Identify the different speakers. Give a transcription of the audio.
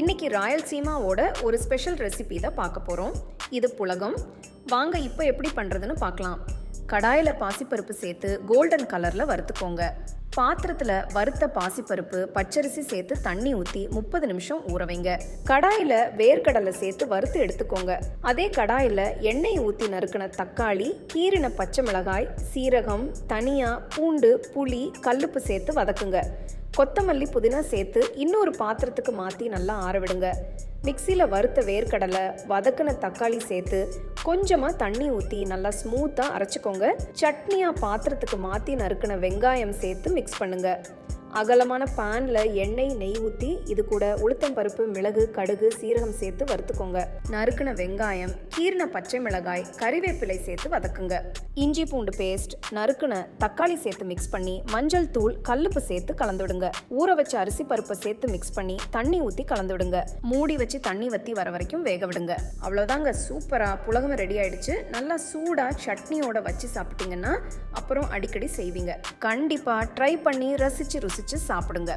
Speaker 1: இன்னைக்கு ராயல்சீமாவோட ஒரு special recipe தான் பார்க்க போகிறோம் இது புலகம். வாங்க இப்போ எப்படி பண்ணுறதுன்னு பார்க்கலாம். கடாயில் பாசிப்பருப்பு சேர்த்து கோல்டன் கலரில் வறுத்துக்கோங்க. பாத்திரத்தில் வறுத்த பாசிப்பருப்பு பச்சரிசி சேர்த்து தண்ணி ஊற்றி முப்பது நிமிஷம் ஊற வைங்க. கடாயில் வேர்க்கடலை சேர்த்து வறுத்து எடுத்துக்கோங்க. அதே கடாயில் எண்ணெய் ஊற்றி நறுக்கின தக்காளி கீரின பச்சை மிளகாய் சீரகம் தனியா பூண்டு புளி கல்லுப்பு சேர்த்து வதக்குங்க. கொத்தமல்லி புதினா சேர்த்து இன்னொரு பாத்திரத்துக்கு மாற்றி நல்லா ஆறவிடுங்க மிக்சியில் வறுத்த வேர்க்கடலை வதக்கின தக்காளி சேர்த்து கொஞ்சமாக தண்ணி ஊற்றி நல்லா ஸ்மூத்தாக அரைச்சிக்கோங்க. சட்னியாக பாத்திரத்துக்கு மாற்றி நறுக்கின வெங்காயம் சேர்த்து மிக்ஸ் பண்ணுங்கள் அகலமான பேனில் எண்ணெய் நெய் ஊற்றி இது கூட உளுத்தம் பருப்பு மிளகு கடுகு சீரகம் சேர்த்து வறுத்துக்கோங்க. நறுக்கின வெங்காயம் கீரின பச்சை மிளகாய் கறிவேப்பிலை சேர்த்து வதக்குங்க. இஞ்சி பூண்டு பேஸ்ட் நறுக்கின தக்காளி சேர்த்து மிக்ஸ் பண்ணி மஞ்சள் தூள் கல்லுப்பு சேர்த்து கலந்துடுங்க. ஊற வச்ச அரிசி பருப்பை சேர்த்து மிக்ஸ் பண்ணி தண்ணி ஊற்றி கலந்துடுங்க. மூடி வச்சு தண்ணி வத்தி வர வரைக்கும் வேக விடுங்க. அவ்வளோதாங்க சூப்பராக புலகம் ரெடி ஆயிடுச்சு. நல்லா சூடாக சட்னியோட வச்சு சாப்பிட்டீங்கன்னா அப்புறம் அடிக்கடி செய்வீங்க. கண்டிப்பாக ட்ரை பண்ணி ரசித்து ருசித்து சாப்பிடுங்க.